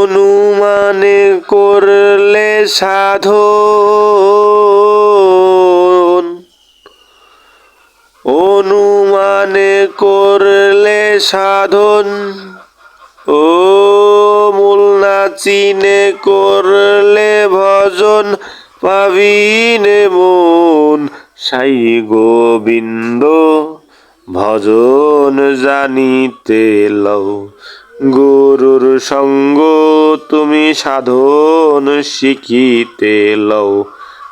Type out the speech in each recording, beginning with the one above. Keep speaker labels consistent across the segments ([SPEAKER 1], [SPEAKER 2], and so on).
[SPEAKER 1] অনুমানে করলে সাধন। অনুমানে করলে সাধন। ও মূল নাচিনে করলে ভজন পাবিনে মন। সাই গোবিন্দ, ভজন জানিতে লও। গুরুর সঙ্গ তুমি সাধন শিখিতে লও।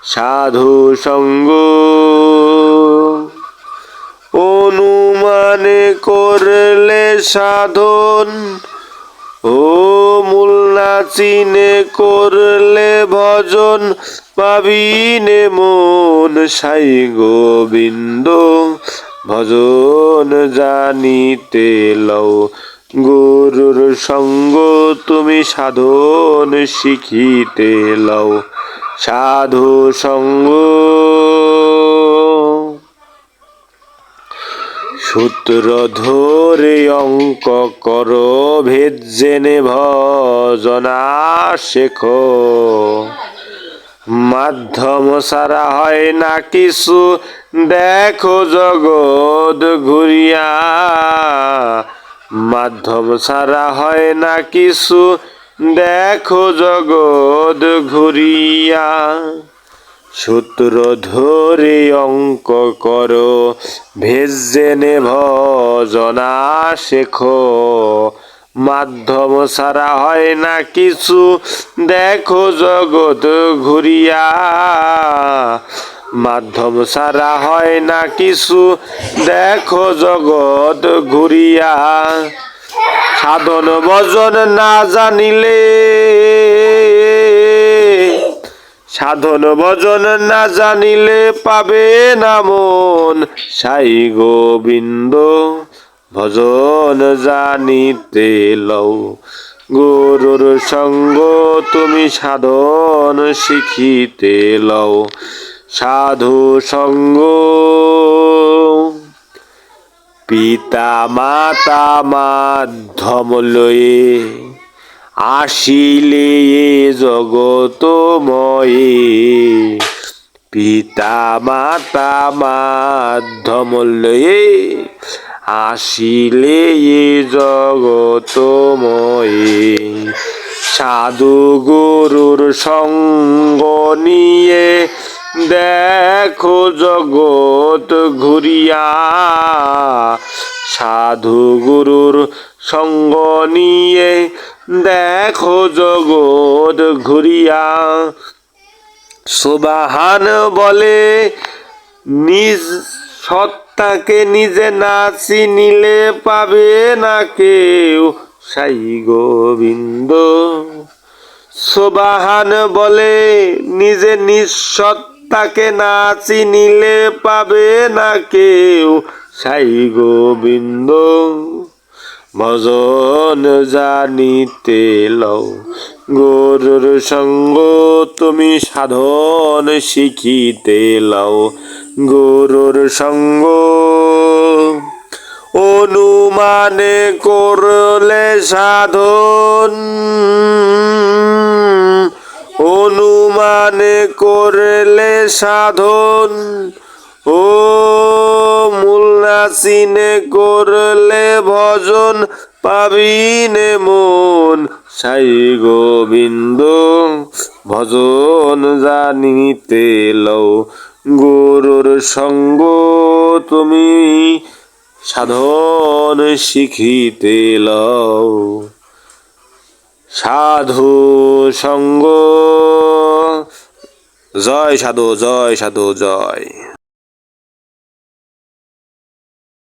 [SPEAKER 1] সাধু সঙ্গ অনুমানে করলে সাধন ও মূল নাচিনে করলে ভজন পাবিনে মন সাই গোবিন্দ। ভজন জানিতে লও। গুরুর সঙ্গ তুমি সাধন শিখিতে লও। সাধু সঙ্গ। সূত্র ধরে অঙ্ক কর, ভেদ জেনে ভজনা শেখো। মাধ্যম সারা হয় না কিছু, দেখো জগৎ ঘুরিয়া। মাধ্যম সারা হয় না কিছু। দেখো জগৎ ঘুরিয়া, সূত্র ধরে অঙ্ক করো, ভেজ জেনে ভজনা শেখো। মাধ্যম সারা হয় না কিছু। দেখো জগৎ ঘুরিয়া মাধ্যম সারা হয় না কিছু। দেখো জগৎ ঘুরিয়া। সাধন ভজন না জানিলে। সাধন ভজন না জানিলে পাবে না মন। সাই গোবিন্দ, ভজন জানিতে লও। গুরুর সঙ্গ তুমি সাধন শিখিতে লও। সাধু সঙ্গ। পিতা, মাতা, মাধ্যম লয়ে আসিলে জগতময়ে। পিতা, মাতা, মাধ্যম লয়ে আসিলে জগতময়ে। সাধু গুরুর সঙ্গ নিয়ে দেখো জগৎ ঘুরিয়া, সাধু গুরুর সঙ্গ নিয়ে দেখো জগৎ ঘুরিয়া। সুবাহান বলে, নিজ সত্তাকে নিজে না চিনিলে পাবে না কেউ, সাই গোবিন্দ। সোবাহান বলে, নিজে নিঃসত্তাকে না চিনিলে পাবে না কেউ। সাই গোবিন্দ ভজন জানিতে লও। গরুর সঙ্গ তুমি সাধন শিখিতে লও। গরুর সঙ্গ অনুমানে করলে সাধন। অনুমানে করলে সাধন। ও মূল নাচিনে করলে ভজন পাবিনে মন। সাই গোবিন্দ, ভজন জানিতে লও। গুরুর সঙ্গ তুমি সাধন শিখিতে লও। সাধু সঙ্গ। জয় সাধু জয় সাধু জয়।